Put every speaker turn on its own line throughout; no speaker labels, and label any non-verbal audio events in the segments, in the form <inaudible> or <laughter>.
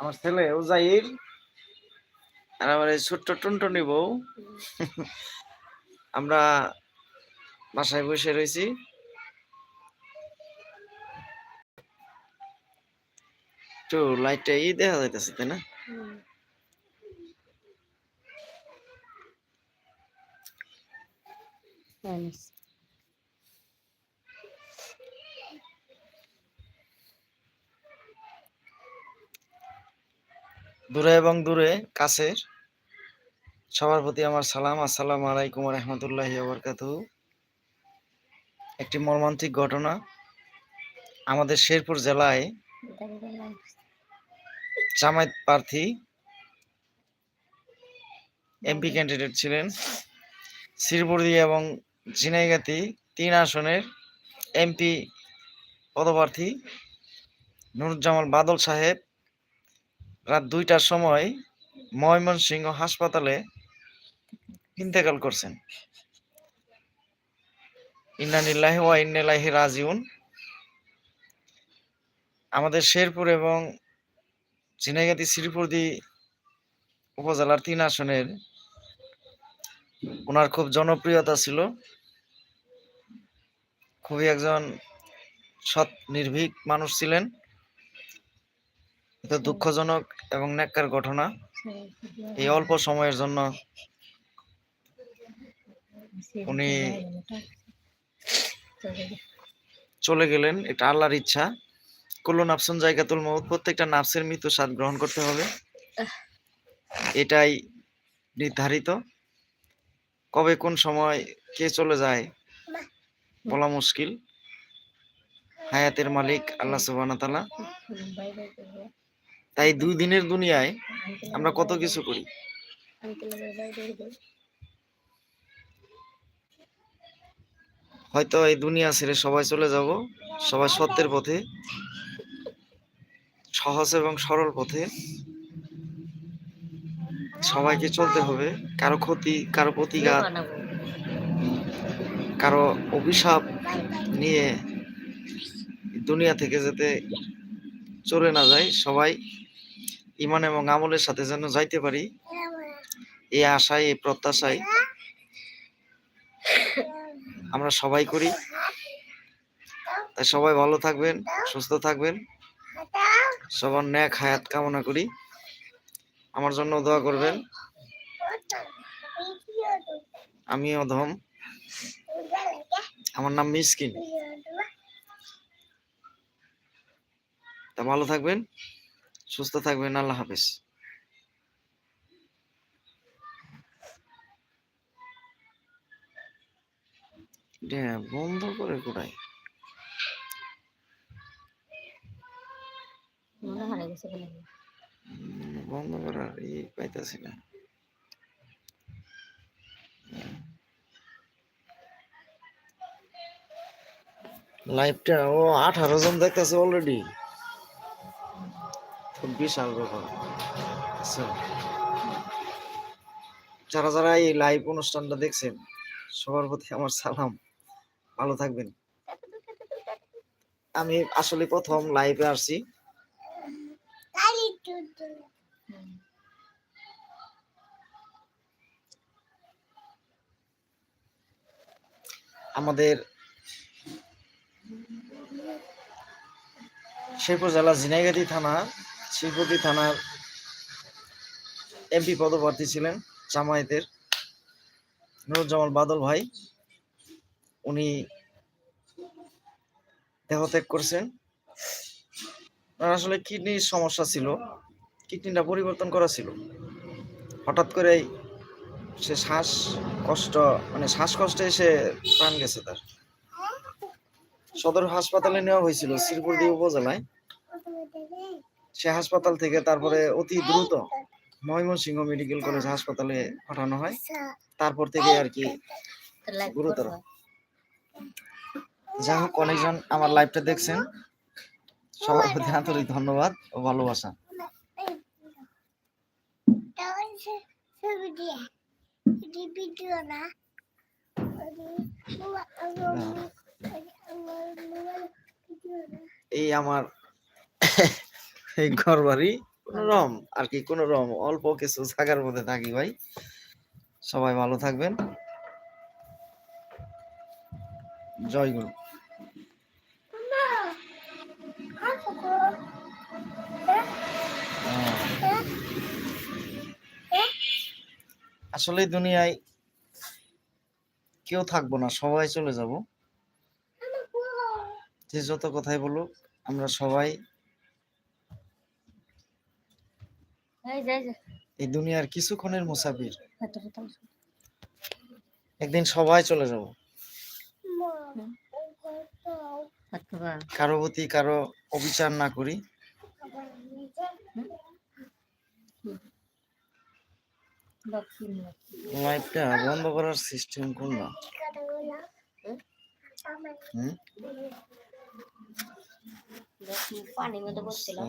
আমার ছেলে উজাইর আর আমার এই ছোট্ট টুনটুনি বউ। <laughs> আমরা বাসায় বসে রয়েছি। তো লাইটটা ই দেখা যাইতেছে তাই না? দূরে এবং দূরে কাছের সবার প্রতি আমার সালাম। আসসালামু আলাইকুম রহমতুল্লাহ বরকাত একটি মর্মান্তিক ঘটনা আমাদের শেরপুর জেলায় জামায়াত প্রার্থী এমপি ক্যান্ডিডেট ছিলেন শ্রীপুরদি এবং ঝিনাইগাতি তিন আসনের এমপি পদপ্রার্থী নুরুজ্জামাল বাদল সাহেব। রাত দুইটার সময় ময়মনসিংহ হাসপাতালে ইন্তেকাল করছেন। ইন্নানিল্লাহি ওয়া ইন্নাইলাইহি রাজিউন। আমাদের শেরপুর এবং ঝিনাইগাতি শ্রীপুরদি উপজেলার তিন আসনের ওনার খুব জনপ্রিয়তা ছিল। খুবই একজন সৎ, নির্ভীক মানুষ ছিলেন। এটা দুঃখজনক এবং ন্যাক্কার ঘটনা। এই অল্প সময়ের জন্য উনি চলে গেলেন, এটা আল্লাহর ইচ্ছা। কুল্লু নাফসুন জায়গাতুল মউত, প্রত্যেকটা নাফসের মৃত্যু স্বাদ গ্রহণ করতে হবে। এটাই নির্ধারিত। কবে কোন সময় কে চলে যায় বলা মুশকিল। হায়াতের মালিক আল্লাহ সুবহানাহু তাআলা। তাই দুই দিনের দুনিয়ায় আমরা কত কিছু করি? হয়তো এই দুনিয়া ছেড়ে সবাই চলে যাব, সবাই সত্যের পথে, সহজ এবং সরল পথে। সবাইকে চলতে হবে, কারও ক্ষতি, কারও প্রতিঘাত, কারও অভিশাপ নিয়ে দুনিয়া থেকে যাতে চলে না যায়, সবাই ইমান এবং আমলের সাথে যেন যাইতে পারি। এই আশায়, এই প্রত্যাশায় আমরা সবাই করি। তাই সবাই ভালো থাকবেন, সুস্থ থাকবেন। সবার ন্যাক হায়াত কামনা করি। আমার জন্য দোয়া করবেন। আমি অধম আমার নাম মিসকিন। তা ভালো থাকবেন। সুস্থ থাকবেন আল্লাহ হাফেজ। বন্ধ করে উম, বন্ধ করার ই পাইতাছি না। লাইভটা ও আঠারো জন দেখতেছে অলরেডি বিশাল ব্যাপার। আচ্ছা। যারা যারা এই লাইভ অনুষ্ঠানটা দেখছেন, সবার প্রতি আমার সালাম। ভালো থাকবেন। আমি আসলে প্রথম লাইভে আসছি। আমাদের শেরপুর জেলা ঝিনাইগাতি থানা শিবপুরি থানার এমপি পদপ্রার্থী ছিলেন জামায়াতের নুরুজ্জামাল বাদল ভাই। উনি দেহত্যাগ করছেন। আসলে কিডনির সমস্যা ছিল। কিডনিটা পরিবর্তন করা ছিল। হঠাৎ করেই সে শ্বাস কষ্ট মানে শ্বাসকষ্টে সে প্রাণ গেছে তার। সদর হাসপাতালে নেওয়া হয়েছিল শ্রীপুরদি উপজেলায়। সে হাসপাতাল থেকে তারপরে অতি দ্রুত ময়মনসিংহ মেডিকেল কলেজ হাসপাতালে পাঠানো হয়। তারপর থেকে আর কি গুরুতর। যাই হোক, অনেকজন আমার লাইভটা দেখছেন। সবার প্রতি আন্তরিক ধন্যবাদ ও ভালোবাসা। এই আমার এই ঘর বাড়ি কোনো রকম আর কি কোনো রকম অল্প কিছু জায়গার মধ্যে থাকি ভাই। সবাই ভালো থাকবেন। জয় গুরু। আসলে দুনিয়ায় কেউ থাকব না সবাই চলে যাব। যে যত কথাই বলুক আমরা সবাই
এই
দুনিয়ার কিছুক্ষণের মুসাফির।
বলছো।
একদিন সবাই চলে যাব। কারও প্রতি কারও অবিচার না করি। লাইফটা বন্ধ করার সিস্টেম কোন না
পানির মধ্যে বসছিলাম।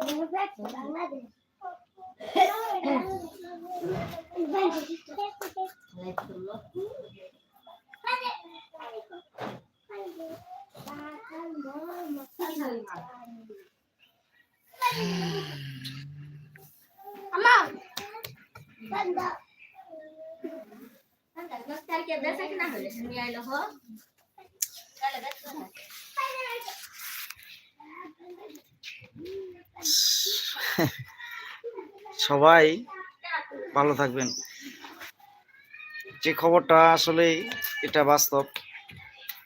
আচ্ছা।
ওকে আদা দিয়ে
সবাই ভালো থাকবেন। যে খবরটা আসলে এটা বাস্তব,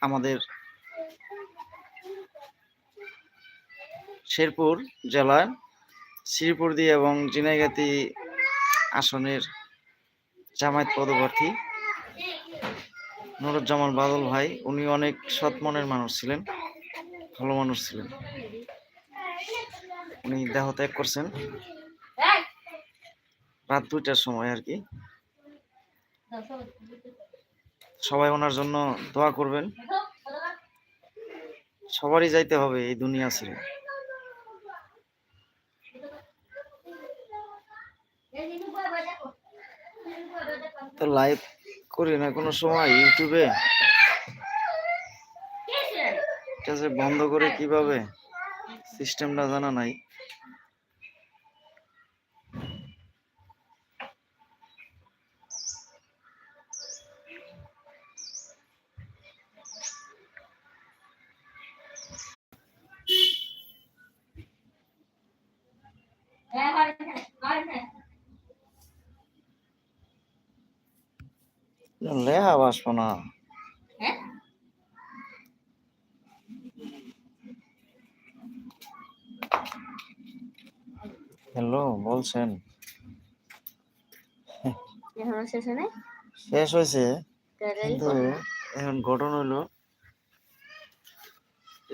আমাদের শেরপুর জেলার শ্রীপুরদি এবং জিনাইগাতি আসনের জামায়াত পদপ্রার্থী নুরুজ্জামান বাদল ভাই, উনি অনেক সৎ মনের মানুষ ছিলেন, ভালো মানুষ ছিলেন। উনি দেহ ত্যাগ করছেন। রাত দুইটার সময় আর কি। সবাই ওনার জন্য দোয়া করবেন। সবারই যাইতে হবে এই দুনিয়া ছেড়ে। তো লাইভ করি না কোনো সময় ইউটিউবে বন্ধ করে কীভাবে? সিস্টেমটা জানা নাই
হ্যাঁ, হয়, হ্যাঁ, হয়, হ্যাঁ।
লেহা বাসবো না।
হ্যাঁ?
হ্যালো বলছেন।
শেষ হয়
হয়েছে কিন্তু এখন ঘটনা হলো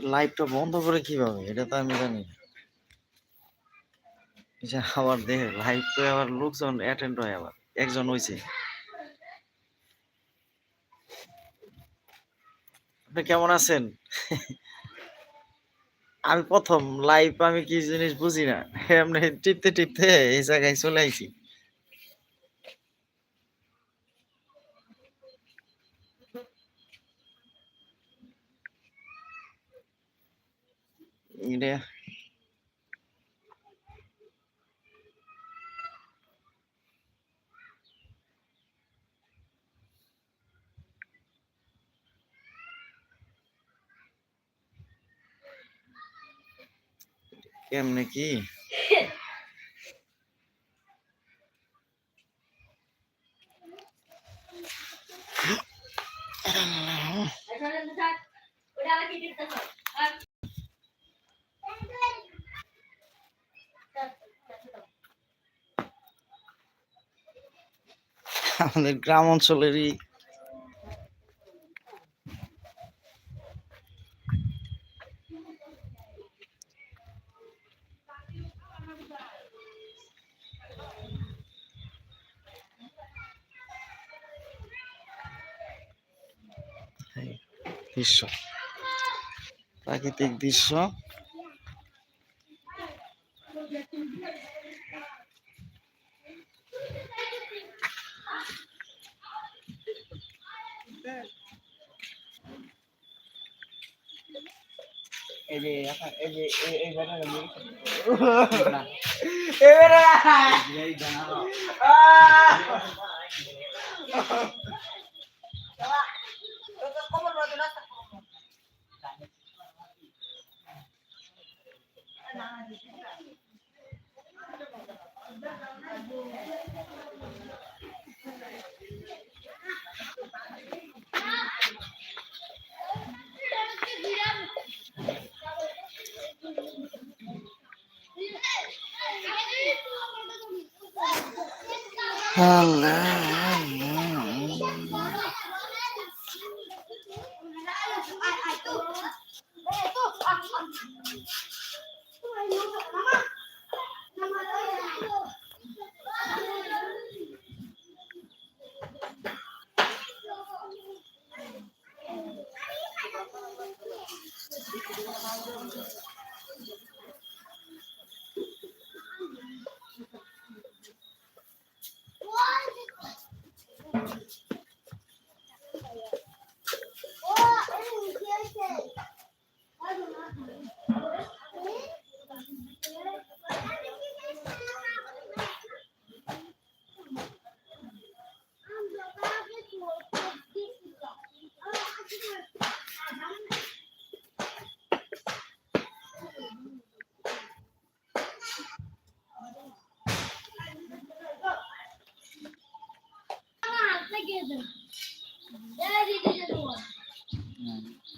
লাইভটা বন্ধ করে কীভাবে? এটা তো আমি জানি না। যে আবার দেখে লাইভ তো আবার লোকজন অ্যাটেন্ড হয় আবার, একজন হয়েছে আপনি কেমন আছেন? আমি প্রথম লাইভ আমি কি জিনিস বুঝি না, এমনি টিপতে টিপতে এই জায়গায় চলে আইছি। এটা কেমনে কি? আমাদের গ্রাম অঞ্চলেরই দৃশ্য। প্রাকৃতিক দৃশ্য।
এই যে এই যে এই এই ঘটনা এবারে
এই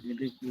এটা কি